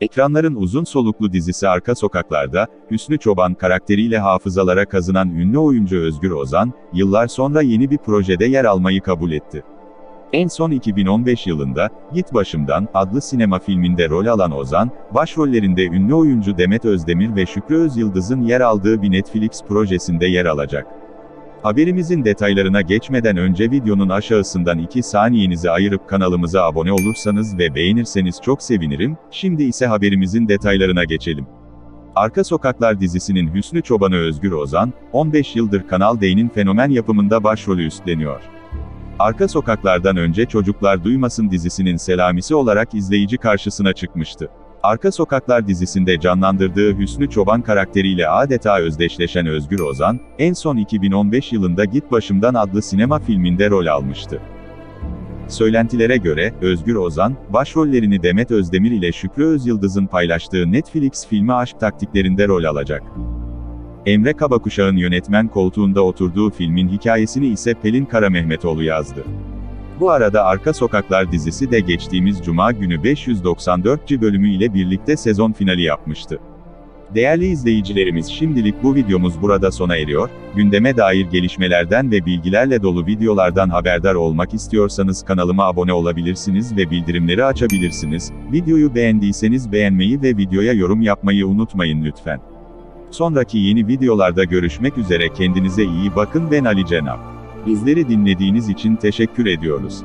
Ekranların uzun soluklu dizisi Arka Sokaklar'da, Hüsnü Çoban karakteriyle hafızalara kazınan ünlü oyuncu Özgür Ozan, yıllar sonra yeni bir projede yer almayı kabul etti. En son 2015 yılında, Git Başımdan adlı sinema filminde rol alan Ozan, başrollerinde ünlü oyuncu Demet Özdemir ve Şükrü Özyıldız'ın yer aldığı bir Netflix projesinde yer alacak. Haberimizin detaylarına geçmeden önce videonun aşağısından 2 saniyenizi ayırıp kanalımıza abone olursanız ve beğenirseniz çok sevinirim, şimdi ise haberimizin detaylarına geçelim. Arka Sokaklar dizisinin Hüsnü Çobanı Özgür Ozan, 15 yıldır Kanal D'nin fenomen yapımında başrolü üstleniyor. Arka Sokaklardan önce Çocuklar Duymasın dizisinin selamisi olarak izleyici karşısına çıkmıştı. Arka Sokaklar dizisinde canlandırdığı Hüsnü Çoban karakteriyle adeta özdeşleşen Özgür Ozan, en son 2015 yılında Git Başımdan adlı sinema filminde rol almıştı. Söylentilere göre, Özgür Ozan, başrollerini Demet Özdemir ile Şükrü Özyıldız'ın paylaştığı Netflix filmi Aşk Taktiklerinde rol alacak. Emre Kabakuşağ'ın yönetmen koltuğunda oturduğu filmin hikayesini ise Pelin Karamehmetoğlu yazdı. Bu arada Arka Sokaklar dizisi de geçtiğimiz Cuma günü 594. bölümü ile birlikte sezon finali yapmıştı. Değerli izleyicilerimiz şimdilik bu videomuz burada sona eriyor, gündeme dair gelişmelerden ve bilgilerle dolu videolardan haberdar olmak istiyorsanız kanalıma abone olabilirsiniz ve bildirimleri açabilirsiniz, videoyu beğendiyseniz beğenmeyi ve videoya yorum yapmayı unutmayın lütfen. Sonraki yeni videolarda görüşmek üzere kendinize iyi bakın ben Ali Cenap. Bizleri dinlediğiniz için teşekkür ediyoruz.